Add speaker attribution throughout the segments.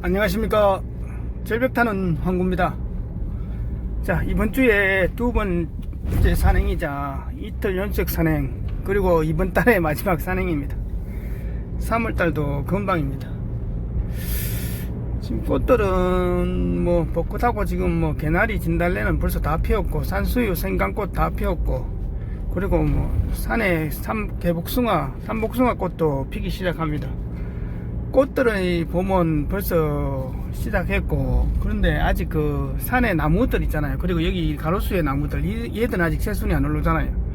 Speaker 1: 안녕하십니까. 절벽타는 황구입니다. 자 이번 주에 두 번째 산행이자 이틀 연속 산행 그리고 이번 달의 마지막 산행입니다. 3월달도 금방입니다. 지금 꽃들은 뭐 벚꽃하고 지금 뭐 개나리 진달래는 벌써 다 피었고 산수유 생강꽃 다 피었고 그리고 뭐 산에 삼 개복숭아 삼복숭아 꽃도 피기 시작합니다 꽃들의 봄은 벌써 시작했고 그런데 아직 그 산에 나무들 있잖아요. 그리고 여기 가로수의 나무들 이- 얘들은 아직 새순이 안 올라오잖아요.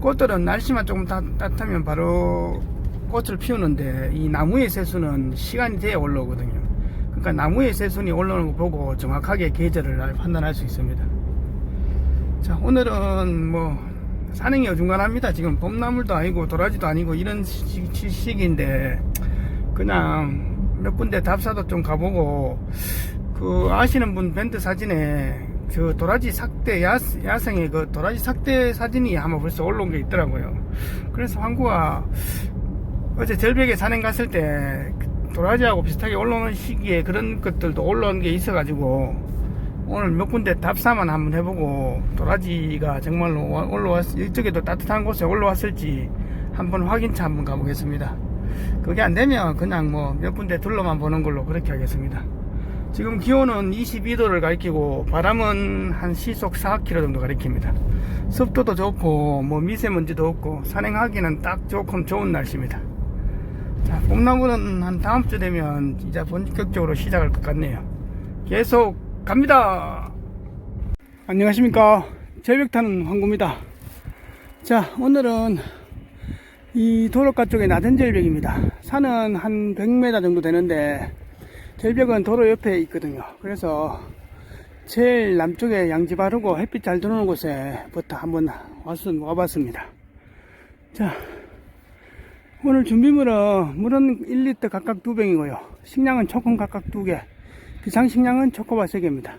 Speaker 1: 꽃들은 날씨만 조금 따, 따뜻하면 바로 꽃을 피우는데 이 나무의 새순은 시간이 돼야 올라오거든요. 그러니까 나무의 새순이 올라오는 거 보고 정확하게 계절을 알- 판단할 수 있습니다. 자 오늘은 뭐 산행이 어중간합니다. 지금 봄나물도 아니고 도라지도 아니고 이런 시, 시, 시기인데 그냥 몇 군데 답사도 좀 가보고 그 아시는 분 밴드 사진에 그 도라지 삭대 야, 야생의 그 도라지 삭대 사진이 아마 벌써 올라온 게 있더라고요. 그래서 황구가 어제 절벽에 산행 갔을 때그 도라지하고 비슷하게 올라오는 시기에 그런 것들도 올라온 게 있어 가지고 오늘 몇 군데 답사만 한번 해보고 도라지가 정말로 와- 올라왔 이쪽에도 따뜻한 곳에 올라왔을지 한번 확인차 한번 가보겠습니다 그게 안 되면 그냥 뭐 몇 군데 둘러만 보는 걸로 그렇게 하겠습니다. 지금 기온은 22도를 가리키고 바람은 한 시속 4km 정도 가리킵니다. 습도도 좋고 뭐 미세먼지도 없고 산행하기는 딱 조금 좋은 날씨입니다. 자, 봄나무는 한 다음 주 되면 이제 본격적으로 시작할 것 같네요. 계속 갑니다. 안녕하십니까. 절벽타는 황구입니다. 자, 오늘은 이 도로가 쪽에 낮은 절벽입니다. 산은 한 100m 정도 되는데 절벽은 도로 옆에 있거든요. 그래서 제일 남쪽에 양지 바르고 햇빛 잘 들어오는 곳에 부터 한번 왔, 와봤습니다. 자, 오늘 준비물은 물은 1리터 각각 두 병이고요. 식량은 초콘 각각 두 개, 비상식량은 초코바 세 개입니다.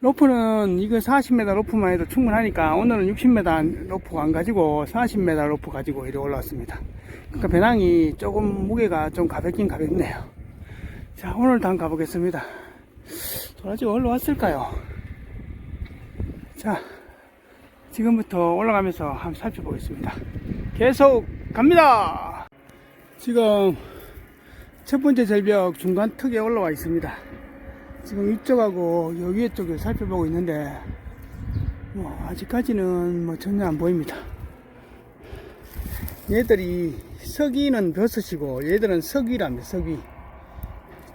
Speaker 1: 로프는 이거 40m 로프만 해도 충분하니까 오늘은 60m 로프 안 가지고 40m 로프 가지고 이리 올라왔습니다. 그러니까 배낭이 조금 무게가 좀 가볍긴 가볍네요. 자, 오늘도 한번 가보겠습니다. 도라지가 올라왔을까요? 자, 지금부터 올라가면서 한번 살펴보겠습니다. 계속 갑니다! 지금 첫 번째 절벽 중간 턱에 올라와 있습니다. 지금 이쪽하고 요 위에 쪽을 살펴보고 있는데 뭐 아직까지는 뭐 전혀 안 보입니다. 얘들이 서기는 버섯이고 얘들은 석이랍니다. 석이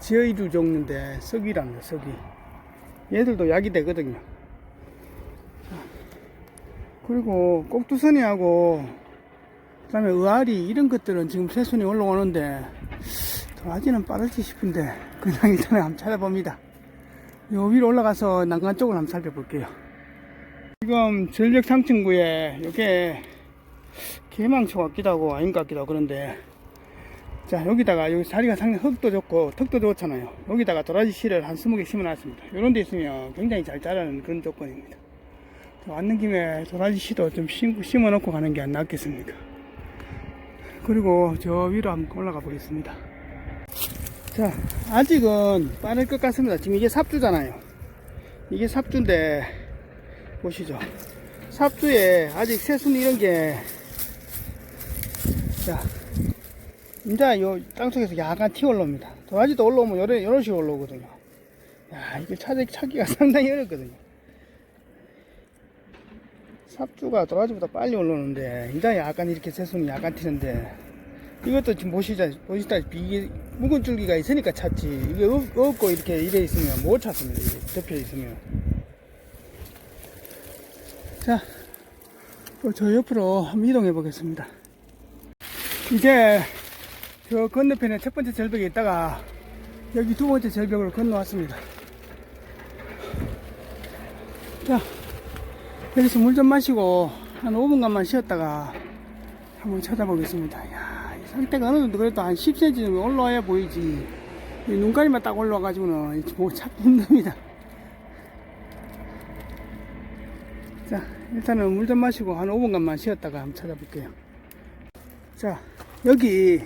Speaker 1: 지어이류 종류인데 석이랍니다. 석이 얘들도 약이 되거든요. 그리고 꼭두선이하고 그다음에 의아리 이런 것들은 지금 새순이 올라오는데 도라지는 빠르지 싶은데 그냥 일단 한번 찾아봅니다. 요 위로 올라가서 난간 쪽을 한번 살펴볼게요. 지금 절벽 3층구에 요게 개망초 같기도 하고 아닌 것 같기도 하고 그런데 자 여기다가 여기 자리가 상당히 흙도 좋고 턱도 좋잖아요. 여기다가 도라지 씨를 한 20개 심어놨습니다. 요런 데 있으면 굉장히 잘 자라는 그런 조건입니다. 자, 왔는 김에 도라지 씨도 좀 심, 심어놓고 가는 게 안 낫겠습니까? 그리고 저 위로 한번 올라가 보겠습니다. 자, 아직은 빠를 것 같습니다. 지금 이게 삽주잖아요. 이게 삽주인데, 보시죠. 삽주에 아직 새순 이런 게, 자, 이제 요 땅속에서 약간 튀어 올라옵니다. 도라지도 올라오면 요런, 요런 식으로 올라오거든요. 야, 이거 찾기, 찾기가 상당히 어렵거든요. 삽주가 도라지보다 빨리 올라오는데, 이제 약간 이렇게 새순이 약간 튀는데, 이것도 지금 보시다, 보시다시피 이게 묵은 줄기가 있으니까 찾지. 이게 없, 없고 이렇게 이래 있으면 못 찾습니다. 이게 덮여 있으면. 자, 또 저 옆으로 한번 이동해 보겠습니다. 이제 저 건너편에 첫 번째 절벽에 있다가 여기 두 번째 절벽으로 건너왔습니다. 자, 여기서 물 좀 마시고 한 5분간만 쉬었다가 한번 찾아보겠습니다. 야, 이 상태가 어느 정도 그래도 한 10cm 정도 올라와야 보이지. 이 눈가리만 딱 올라와가지고는 뭐 찾기 힘듭니다. 자, 일단은 물 좀 마시고 한 5분간만 쉬었다가 한번 찾아볼게요. 자, 여기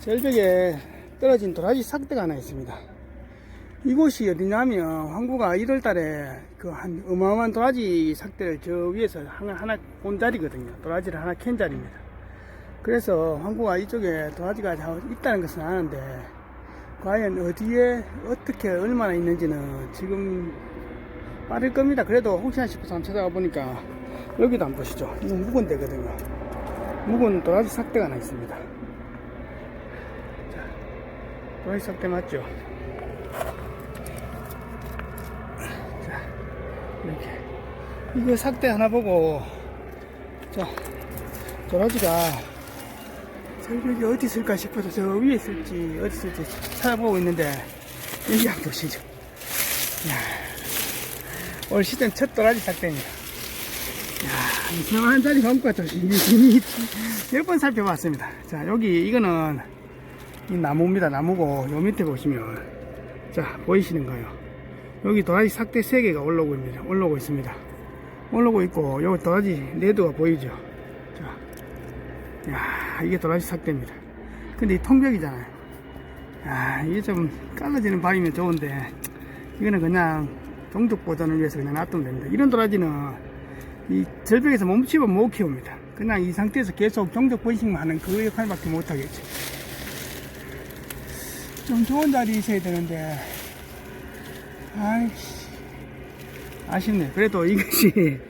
Speaker 1: 절벽에 떨어진 도라지 삭대가 하나 있습니다. 이곳이 어디냐면 황구가 1월 달에 그 한 어마어마한 도라지 삭대를 저 위에서 하나 본 자리거든요. 도라지를 하나 캔 자리입니다. 그래서 황구가 이쪽에 도라지가 다 있다는 것은 아는데 과연 어디에 어떻게 얼마나 있는지는 지금 빠를 겁니다. 그래도 혹시나 싶어서 한번 찾아가 보니까 여기도 한번 보시죠. 이거 묵은 데거든요. 묵은 도라지 삭대가 하나 있습니다. 자, 도라지 삭대 맞죠? 자, 이렇게. 이거 삭대 하나 보고, 자, 도라지가 저기 어디 있을까 싶어서 저 위에 있을지 어디 있을지 찾아보고 있는데 여기 한번 보시죠. 이야, 올 시즌 첫 도라지 삭대입니다. 이상한 자리 감고 또 몇번 살펴봤습니다. 자, 여기 이거는 이 나무입니다. 나무고 요 밑에 보시면 자 보이시는 거요. 여기 도라지 삭대 3개가 올라오고 있습니다. 올라오고 있습니다. 올라오고 있고 여기 도라지 네두가 보이죠. 자, 야 이게 도라지 삭대입니다. 근데 이 통벽이잖아요. 야 이게 좀 깔라지는 바위면 좋은데 이거는 그냥 종족 보존을 위해서 그냥 놔두면 됩니다. 이런 도라지는 이 절벽에서 멈추면 못 키웁니다. 그냥 이 상태에서 계속 종족 번식만 하는 그 역할밖에 못 하겠죠. 좀 좋은 자리에 있어야 되는데, 아이씨, 아쉽네. 그래도 이것이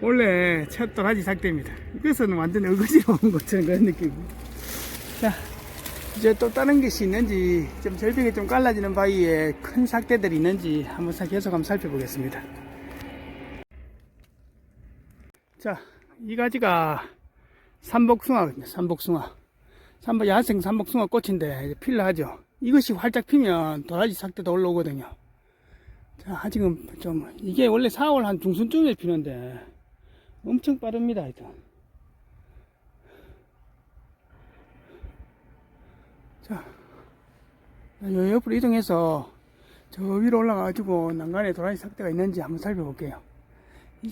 Speaker 1: 원래 첫 도라지 삭대입니다. 이것은 완전 어거지로 온 것처럼 그런 느낌입니다. 자, 이제 또 다른 것이 있는지, 좀 절벽에 좀 갈라지는 바위에 큰 삭대들이 있는지 한번 사- 계속 한번 살펴보겠습니다. 자, 이 가지가 삼복숭아거든요. 삼복숭아. 삼복, 야생 삼복숭아 꽃인데 필라하죠. 이것이 활짝 피면 도라지 삭대도 올라오거든요. 자, 아직은 좀, 이게 원래 4월 한 중순쯤에 피는데 엄청 빠릅니다, 하여튼. 자, 요 옆으로 이동해서 저 위로 올라가가지고 난간에 도라지 삭대가 있는지 한번 살펴볼게요.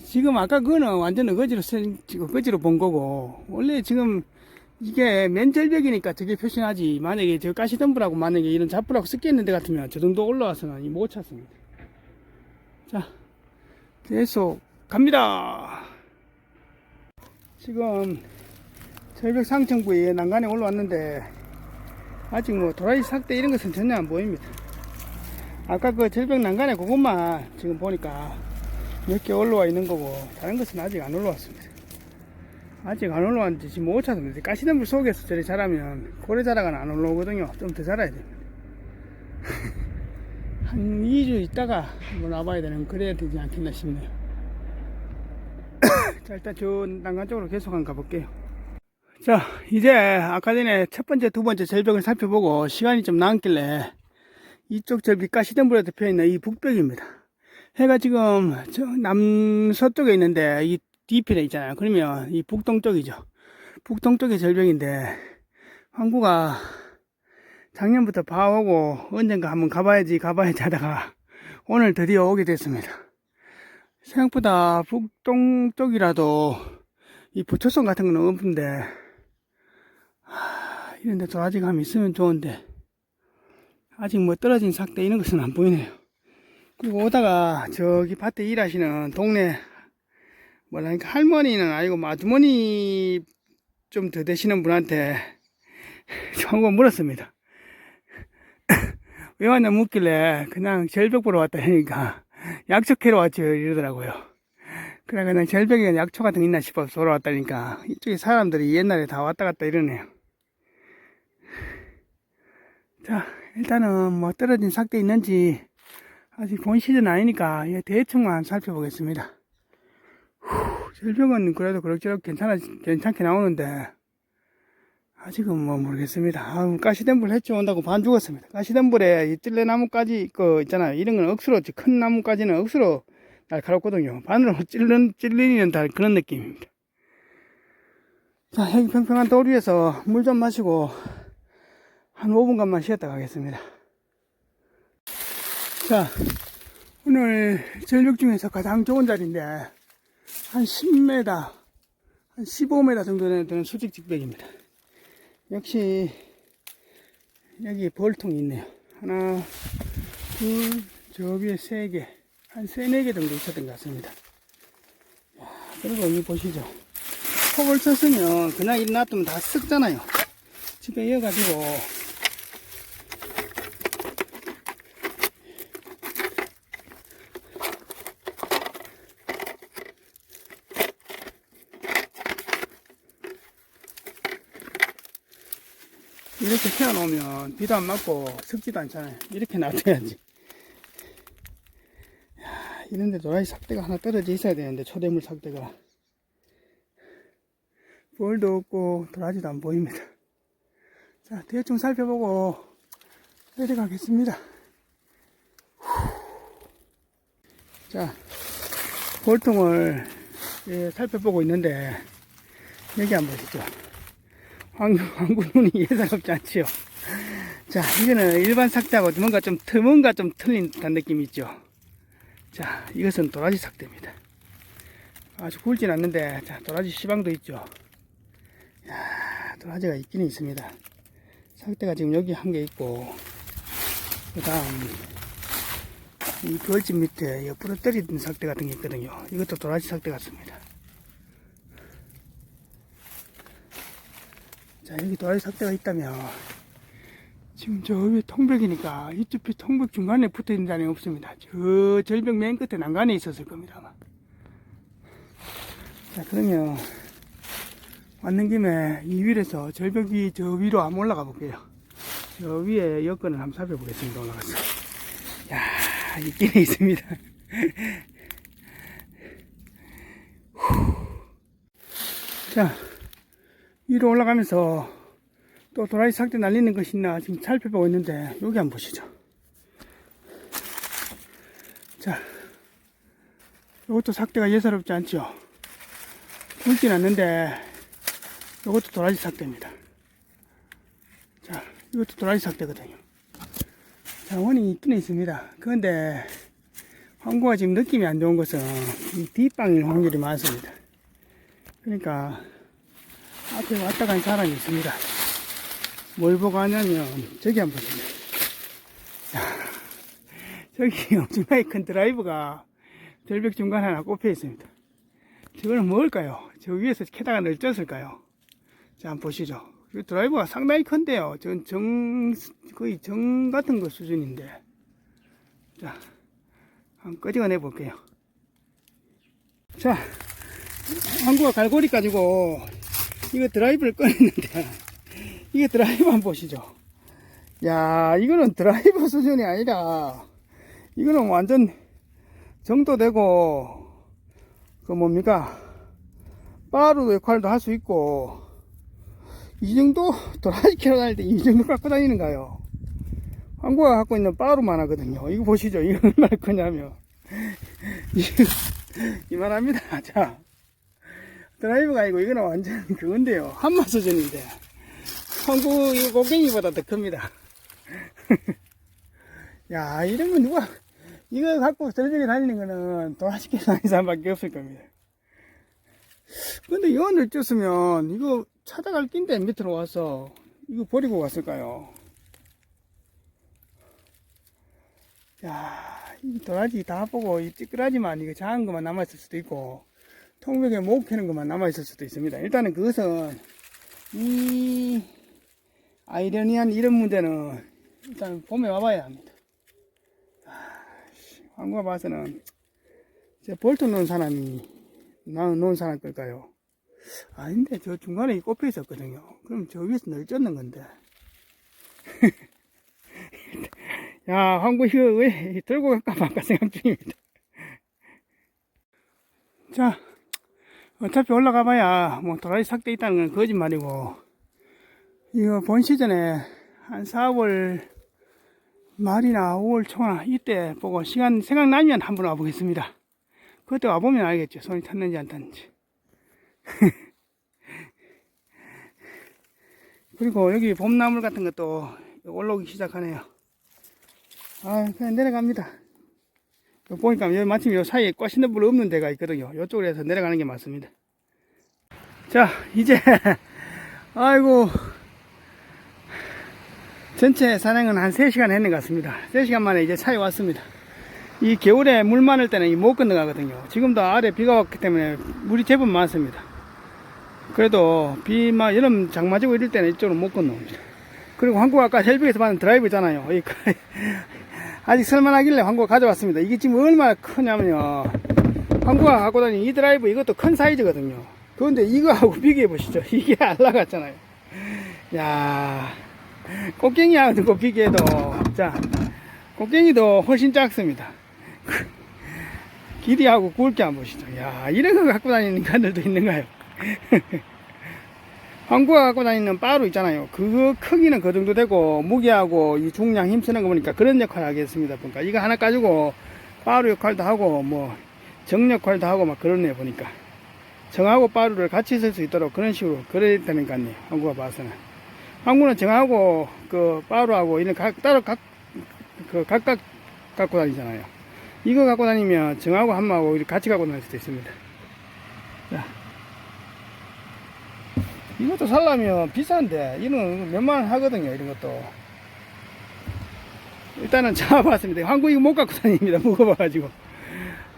Speaker 1: 지금 아까 그거는 완전 어거지로 쓴, 어거지로 본 거고, 원래 지금 이게 맨절벽이니까 저게 표시하지. 만약에 저 가시덤불하고 만약에 이런 잡불하고 섞였는 데 같으면 저 정도 올라와서는 못 찾습니다. 자, 계속 갑니다. 지금 절벽 상층부에 난간에 올라왔는데, 아직 뭐 도라지 삭대 이런 것은 전혀 안 보입니다. 아까 그 절벽 난간에 그것만 지금 보니까 몇 개 올라와 있는 거고 다른 것은 아직 안 올라왔습니다. 아직 안 올라왔는데 지금 못 찾습니다. 가시덤불 속에서 저리 자라면 고래 자라가는 안 올라오거든요. 좀 더 자라야 됩니다. 한 2주 있다가 한번 와봐야 되는 그래야 되지 않겠나 싶네요. 자 일단 저 난간 쪽으로 계속 한번 가볼게요. 자 이제 아까 전에 첫 번째 두 번째 절벽을 살펴보고 시간이 좀 남길래 이쪽 절벽 가시덤불에 덮여있는 이 북벽입니다. 해가 지금 저 남서쪽에 있는데 이 뒤편에 있잖아요. 그러면 이 북동쪽이죠. 북동쪽의 절벽인데 황구가 작년부터 봐오고 언젠가 한번 가봐야지 가봐야지 하다가 오늘 드디어 오게 됐습니다. 생각보다 북동쪽이라도 이 부초성 같은 건 없는데 하, 이런 데 도라지 감이 있으면 좋은데 아직 뭐 떨어진 삭대 이런 것은 안 보이네요. 그리고 오다가 저기 밭에 일하시는 동네 뭐라니까 할머니는 아니고 뭐 아주머니 좀 더 되시는 분한테 한번 물었습니다. 왜 왔냐 묻길래 그냥 절벽 보러 왔다 하니까 약초 캐러 왔죠 이러더라고요. 그래 그냥 절벽에 약초 같은 거 있나 싶어서 보러 왔다니까 이쪽에 사람들이 옛날에 다 왔다 갔다 이러네요. 자 일단은 뭐 떨어진 삭대 있는지 아직 본 시즌 아니니까 예, 대충만 살펴보겠습니다. 후, 절벽은 그래도 그럭저럭 괜찮아, 괜찮게 나오는데, 아직은 뭐 모르겠습니다. 아우, 가시덤불 해치 온다고 반 죽었습니다. 가시덤불에 이 찔레나무까지, 그, 있잖아요. 이런 건 억수로, 큰 나무까지는 억수로 날카롭거든요. 바늘로 찔른, 찔리는 다 그런 느낌입니다. 자, 여기 평평한 돌 위에서 물 좀 마시고, 한 5분간만 쉬었다 가겠습니다. 자, 오늘 절벽 중에서 가장 좋은 자리인데, 한 10m, 한 15m 정도 되는 수직직벽입니다. 역시, 여기 벌통이 있네요. 하나, 둘, 저 위에 세 개, 한 세네 개 정도 있었던 것 같습니다. 야, 그리고 이 보시죠. 폭을 쳤으면 그냥 이 놔두면 다 썩잖아요. 집에 이어가지고 이렇게 세워놓으면 비도 안 맞고 습지도 않잖아요. 이렇게 놔둬야지. 야, 이런데 도라지 삭대가 하나 떨어져 있어야 되는데 초대물 삭대가 볼도 없고 도라지도 안 보입니다. 자 대충 살펴보고 내려가겠습니다. 후. 자 볼통을 예, 살펴보고 있는데 여기 한번 보시죠. 황, 황구 눈이 예사롭지 않지요. 자, 이거는 일반 삭대하고 뭔가 좀, 트- 뭔가 좀 틀린 듯한 느낌이 있죠. 자, 이것은 도라지 삭대입니다. 아주 굵진 않는데, 자, 도라지 시방도 있죠. 야 도라지가 있기는 있습니다. 삭대가 지금 여기 한 개 있고, 그 다음, 이 벌집 밑에 이 부러뜨리던 삭대 같은 게 있거든요. 이것도 도라지 삭대 같습니다. 자, 여기 도라지 삭대가 있다면, 지금 저 위에 통벽이니까 이쪽 통벽 중간에 붙어 있는 자리는 없습니다. 저 절벽 맨 끝에 난간에 있었을 겁니다, 아마. 자, 그러면, 왔는 김에 이 위에서 절벽 위, 저 위로 한번 올라가 볼게요. 저 위에 여건을 한번 살펴보겠습니다, 올라가서. 야 있기는 있습니다. 자, 위로 올라가면서 또 도라지 삭대 날리는 것이 있나 지금 살펴보고 있는데 여기 한번 보시죠. 자, 이것도 삭대가 예사롭지 않죠. 굵진 않는데 이것도 도라지 삭대입니다. 자, 이것도 도라지 삭대거든요. 자, 원이 있긴 있습니다. 그런데 황구가 지금 느낌이 안 좋은 것은 이 뒷방일 확률이 많습니다. 그러니까 앞에 왔다 간 사람이 있습니다. 뭘 보고 하냐면 저기 한번 보세요. 자, 저기 엄청나게 큰 드라이브가 절벽 중간 하나 꼽혀 있습니다. 저거는 뭘까요? 저 위에서 캐다가 널쪘을까요? 자, 한번 보시죠. 이 드라이버가 상당히 큰데요. 전 정, 거의 정 같은 거 수준인데. 자, 한번 끄집어내 볼게요. 자, 한국가 갈고리 가지고 이거 드라이브를 꺼냈는데, 이게 드라이브 한번 보시죠. 야, 이거는 드라이버 수준이 아니라, 이거는 완전 정도되고, 그 뭡니까? 바로 역할도 할 수 있고, 이 정도 도라지 캐러 다닐 때 이 정도 갖고 다니는가요? 한국가 갖고 있는 바로만 하거든요. 이거 보시죠. 이거 얼마나 크냐면. 이만합니다. 자. 드라이브가 아니고 이거는 완전 그건데요. 한마 수준인데. 한국 이거 곡괭이보다 더 큽니다. 야, 이런 거 누가, 이거 갖고 절벽에 다니는 거는 캐러 다니는 사람밖에 없을 겁니다. 근데 이거 늦었으면 이거 찾아갈 낀데 밑으로 와서 이거 버리고 갔을까요? 야, 이 도라지 다 보고 이 찌끄라지만 이거 작은 것만 남아있을 수도 있고 통벽에 못 캐는 것만 남아있을 수도 있습니다. 일단은 그것은 이 아이러니한 이런 문제는 일단 봄에 와봐야 합니다. 한국가 봐서는 제 볼트 놓은 사람이 나는 놓은 사람 걸까요? 아닌데 저 중간에 꼽혀 있었거든요. 그럼 저 위에서 널쪘는 건데. 야 한국 이거 왜 들고 갈까 말까 생각 중입니다. 자 어차피 올라가 봐야 뭐 도라지 삭대 있다는 건 거짓말이고 이거 본 시즌에 한 4월 말이나 5월 초나 이때 보고 시간 생각나면 한번 와보겠습니다. 그때 와보면 알겠죠. 손이 탔는지 안 탔는지. 그리고 여기 봄나물 같은 것도 올라오기 시작하네요. 아, 그냥 내려갑니다. 요 보니까 여기 마침 요 사이에 꽃있는 불 없는 데가 있거든요. 요쪽으로 해서 내려가는 게 맞습니다. 자, 이제, 아이고, 전체 산행은 한 3시간 했는 것 같습니다. 3시간 만에 이제 차에 왔습니다. 이 겨울에 물 많을 때는 이 못 건너가거든요. 지금도 아래 비가 왔기 때문에 물이 제법 많습니다. 그래도 비만 여름 장마지고 이럴 때는 이쪽으로 못 건너옵니다. 그리고 한국 아까 헬빅에서 받은 드라이브 있잖아요. 이 아직 설만하길래 한국 가져왔습니다. 이게 지금 얼마나 크냐면요. 한국가 갖고 다니는 이 드라이브 이것도 큰 사이즈거든요. 그런데 이거하고 비교해 보시죠. 이게 안 나갔잖아요. 야 꽃갱이하고 비교해도 자 꽃갱이도 훨씬 작습니다. 길이하고 굵게 한번 보시죠. 야 이런 거 갖고 다니는 간들도 있는가요? 한국가 갖고 다니는 바로 있잖아요. 그 크기는 그 정도 되고 무게하고 이 중량 힘쓰는 거 보니까 그런 역할을 하겠습니다. 보니까 이거 하나 가지고 바로 역할도 하고 뭐 정 역할도 하고 막 그러네 보니까 정하고 바루를 같이 쓸 수 있도록 그런 식으로 그랬다니까요. 한국가 봐서는 한국은 정하고 그 바루하고 이런 각 따로 각 그 각각 갖고 다니잖아요. 이거 갖고 다니면 정하고 이렇게 같이 갖고 다닐 수도 있습니다. 이것도 살려면 비싼데 이는 몇만 원 하거든요 이런 것도. 일단은 잡아봤습니다. 한국 이거 못 갖고 다닙니다 무거워가지고.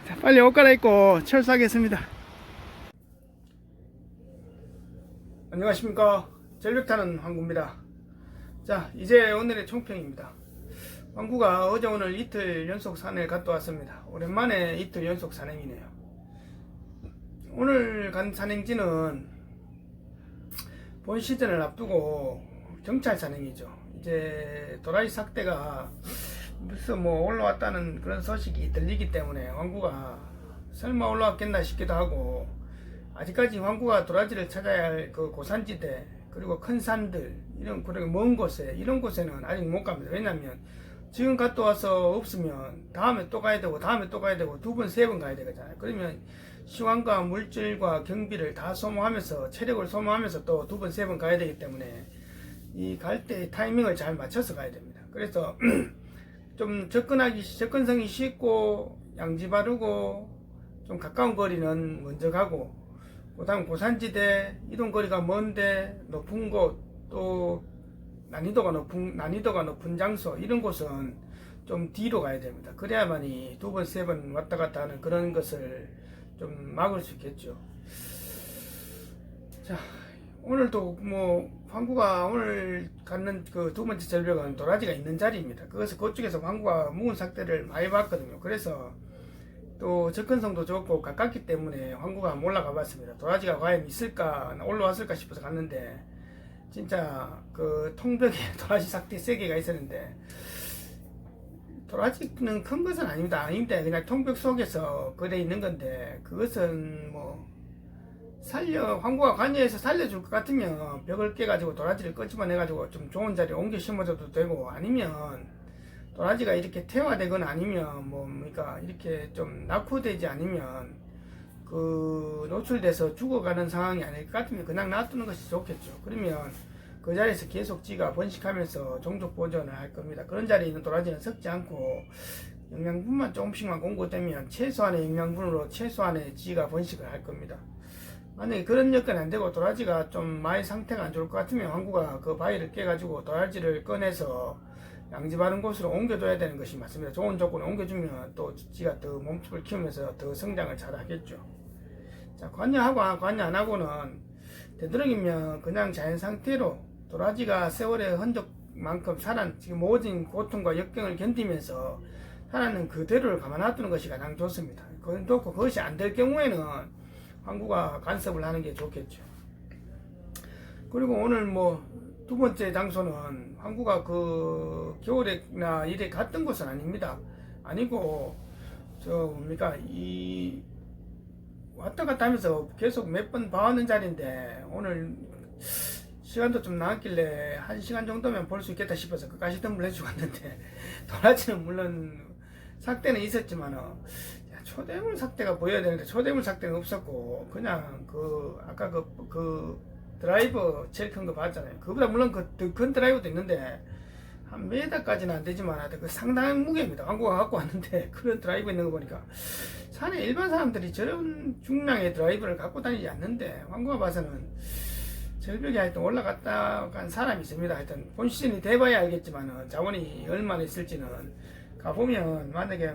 Speaker 1: 자, 빨리 옷 갈아입고 철수하겠습니다. 안녕하십니까. 전력타는 황구입니다. 자 이제 오늘의 총평입니다. 황구가 어제 오늘 이틀 연속 산에 갔다 왔습니다. 오랜만에 이틀 연속 산행이네요. 오늘 간 산행지는 본 시즌을 앞두고 정찰 산행이죠. 이제 도라이 삭대가 무슨 뭐 올라왔다는 그런 소식이 들리기 때문에 왕구가 설마 올라왔겠나 싶기도 하고 아직까지 왕구가 도라지를 찾아야 할 그 고산지대 그리고 큰 산들 이런 그리고 먼 곳에 이런 곳에는 아직 못 갑니다. 왜냐하면 지금 갔다 와서 없으면 다음에 또 가야 되고 다음에 또 가야 되고 두 번 세 번 가야 되잖아요. 그러면 시간과 물질과 경비를 다 소모하면서 체력을 소모하면서 또 두 번 세 번 가야 되기 때문에 이 갈 때 타이밍을 잘 맞춰서 가야 됩니다. 그래서 좀 접근하기 접근성이 쉽고 양지 바르고 좀 가까운 거리는 먼저 가고 그 다음 고산지대 이동 거리가 먼데 높은 곳 또 난이도가 높은 난이도가 높은 장소 이런 곳은 좀 뒤로 가야 됩니다. 그래야만이 두 번 세 번 왔다 갔다 하는 그런 것을 좀 막을 수 있겠죠. 자, 오늘도 뭐 황구가 오늘 갖는 그 두 번째 절벽은 도라지가 있는 자리입니다. 그것을 그쪽에서 황구가 묵은 삭대를 많이 봤거든요. 그래서 또 접근성도 좋고 가깝기 때문에 황구가 올라가 봤습니다. 도라지가 과연 있을까 올라왔을까 싶어서 갔는데 진짜 그 통벽에 도라지 삭대 세 개가 있었는데 도라지는 큰 것은 아닙니다. 아닌데 그냥 통벽 속에서 그래 있는 건데 그것은 뭐 살려 황구가 관여해서 살려줄 것 같으면 벽을 깨가지고 도라지를 끄집어내 가지고 좀 좋은 자리에 옮겨 심어줘도 되고 아니면 도라지가 이렇게 태화되거나 아니면 뭐 그러니까 이렇게 좀 낙후되지 않으면 그 노출돼서 죽어가는 상황이 아닐 것 같으면 그냥 놔두는 것이 좋겠죠. 그러면 그 자리에서 계속 지가 번식하면서 종족 보존을 할 겁니다. 그런 자리에 있는 도라지는 썩지 않고 영양분만 조금씩만 공급되면 최소한의 영양분으로 최소한의 지가 번식을 할 겁니다. 만약에 그런 여건이 안 되고 도라지가 좀 많이 상태가 안 좋을 것 같으면 황구가 그 바위를 깨가지고 도라지를 꺼내서 양지 바른 곳으로 옮겨줘야 되는 것이 맞습니다. 좋은 조건에 옮겨주면 또 지가 더 몸집을 키우면서 더 성장을 잘 하겠죠. 자, 관여하고 관여 안 하고는 되도록이면 그냥 자연 상태로 도라지가 세월의 흔적만큼 살아 지금 모든 고통과 역경을 견디면서 살아는 그대로를 가만 놔두는 것이 가장 좋습니다. 그건 좋고 그것이 안 될 경우에는 항구가 간섭을 하는 게 좋겠죠. 그리고 오늘 뭐 두 번째 장소는 항구가 그 겨울에나 이래 갔던 곳은 아닙니다. 아니고 저 뭡니까 이 왔다 갔다 하면서 계속 몇 번 봐왔는 자리인데 오늘 시간도 좀 나왔길래 한 시간 정도면 볼 수 있겠다 싶어서 끝까지 덤을 해주고 왔는데 도라지는 물론 삭대는 있었지만은 초대물 삭대가 보여야 되는데 초대물 삭대는 없었고 그냥 그 아까 그, 그 드라이버 제일 큰 거 봤잖아요. 그보다 물론 그큰 드라이버도 있는데 한 메다까지는 안 되지만 그 상당한 무게입니다. 한국가 갖고 왔는데 그런 드라이버 있는 거 보니까. 산에 일반 사람들이 저런 중량의 드라이버를 갖고 다니지 않는데 한국가 봐서는 절벽에 하여튼 올라갔다 간 사람이 있습니다. 하여튼 본 시즌이 돼봐야 알겠지만 자원이 얼마나 있을지는 가보면 만약에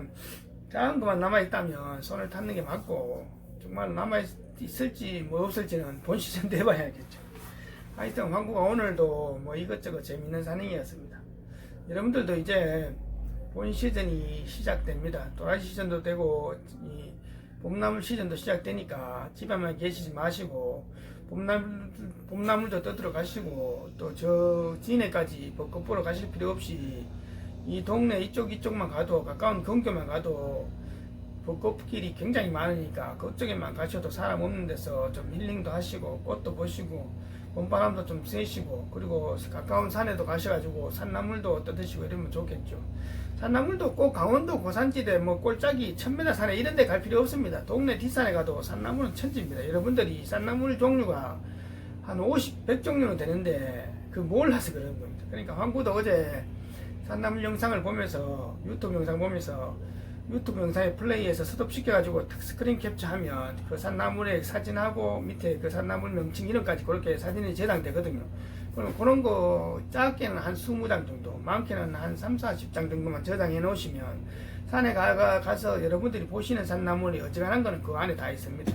Speaker 1: 작은 것만 남아있다면 손을 탔는 게 맞고 정말 남아있을지 뭐 없을지는 본 시즌 돼봐야 알겠죠. 하여튼 황구가 오늘도 뭐 이것저것 재밌는 산행이었습니다. 여러분들도 이제 본 시즌이 시작됩니다. 도라지 시즌도 되고 이 봄나물 시즌도 시작되니까 집에만 계시지 마시고 봄나물 봄나물도 떠들어 가시고 또 저 진해까지 벚꽃 보러 가실 필요 없이 이 동네 이쪽 이쪽만 가도 가까운 근교만 가도 벚꽃길이 굉장히 많으니까 그쪽에만 가셔도 사람 없는 데서 좀 힐링도 하시고 꽃도 보시고 봄바람도 좀 쐬시고 그리고 가까운 산에도 가셔가지고 산나물도 뜯으시고 이러면 좋겠죠. 산나물도 꼭 강원도 고산지대 뭐 꼴짝이 천메다 산에 이런 데 갈 필요 없습니다. 동네 뒷산에 가도 산나물은 천지입니다. 여러분들이 산나물 종류가 한 50, 100 종류는 되는데 그 몰라서 그런 겁니다. 그러니까 황구도 어제 산나물 영상을 보면서 유튜브 영상 보면서 유튜브 영상에 플레이해서 스톱시켜가지고 탁 스크린 캡처하면 그 산나물의 사진하고 밑에 그 산나물 명칭 이름까지 그렇게 사진이 저장되거든요. 그럼 그런 거 작게는 한 20장 정도, 많게는 한 3, 40장 정도만 저장해 놓으시면 산에 가, 가서 여러분들이 보시는 산나물이 어지간한 거는 그 안에 다 있습니다.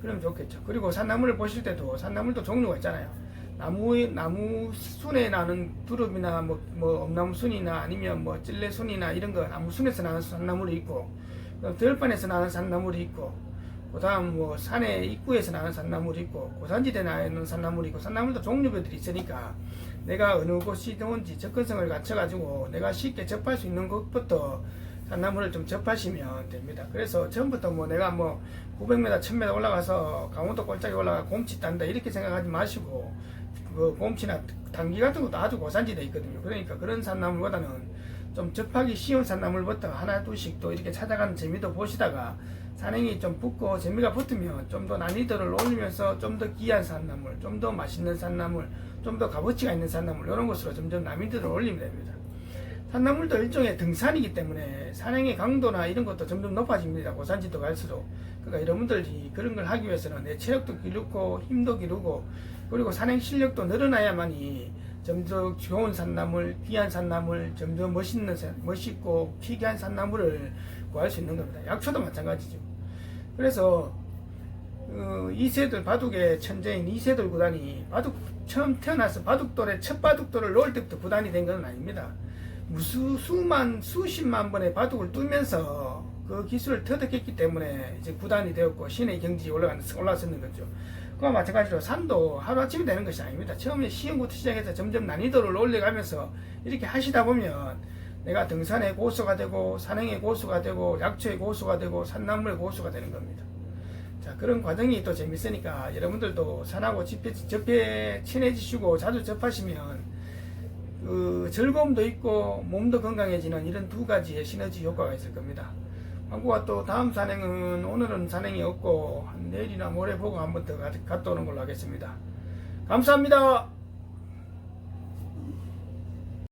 Speaker 1: 그러면 좋겠죠. 그리고 산나물을 보실 때도 산나물도 종류가 있잖아요. 나무 나무 순에 나는 두릅이나 뭐, 뭐 엄나무 순이나 아니면 뭐 찔레 순이나 이런 거 나무 순에서 나는 산나물이 있고 들판에서 나는 산나물이 있고 그다음 뭐 산에 입구에서 나는 산나물이 있고 고산지대 나는 산나물이 있고 산나물도 종류별들이 있으니까 내가 어느 곳이 좋은지 접근성을 갖춰가지고 내가 쉽게 접할 수 있는 것부터 산나물을 좀 접하시면 됩니다. 그래서 처음부터 뭐 내가 뭐 900m, 1000m 올라가서 강원도 꼴짝에 올라가 곰치 딴다 이렇게 생각하지 마시고 그 곰치나 당귀 같은 것도 아주 고산지대 있거든요. 그러니까 그런 산나물보다는 좀 접하기 쉬운 산나물부터 하나 둘씩 또 이렇게 찾아가는 재미도 보시다가 산행이 좀 붙고 재미가 붙으면 좀 더 난이도를 올리면서 좀 더 귀한 산나물, 좀 더 맛있는 산나물, 좀 더 값어치가 있는 산나물 이런 것으로 점점 난이도를 올리면 됩니다. 산나물도 일종의 등산이기 때문에 산행의 강도나 이런 것도 점점 높아집니다. 고산지도 갈수록. 그러니까 여러분들이 그런 걸 하기 위해서는 내 체력도 기르고 힘도 기르고 그리고 산행 실력도 늘어나야만이 점점 좋은 산나물, 귀한 산나물, 점점 멋있는 산- 멋있고 희귀한 산나물을 구할 수 있는 겁니다. 약초도 마찬가지죠. 그래서 어, 이세돌 바둑의 천재인 이세돌 구단이 바둑 처음 태어나서 바둑돌에 첫 바둑돌을 놓을 때부터 구단이 된 건 아닙니다. 무수 수만 수십만 번의 바둑을 뚫면서 그 기술을 터득했기 때문에 이제 구단이 되었고 신의 경지에 올라가 올라섰는 거죠. 그와 마찬가지로 산도 하루아침에 되는 것이 아닙니다. 처음에 것부터 시작해서 점점 난이도를 올려가면서 이렇게 하시다 보면 내가 등산의 고수가 되고 산행의 고수가 되고 약초의 고수가 되고 산나물의 고수가 되는 겁니다. 자 그런 과정이 또 재밌으니까 여러분들도 산하고 접해, 접해 친해지시고 자주 접하시면 그 즐거움도 있고 몸도 건강해지는 이런 두 가지의 시너지 효과가 있을 겁니다. 한국과 또 다음 산행은 오늘은 산행이 없고 한 내일이나 모레 보고 한번 더 갔- 갔다 오는 걸로 하겠습니다. 감사합니다.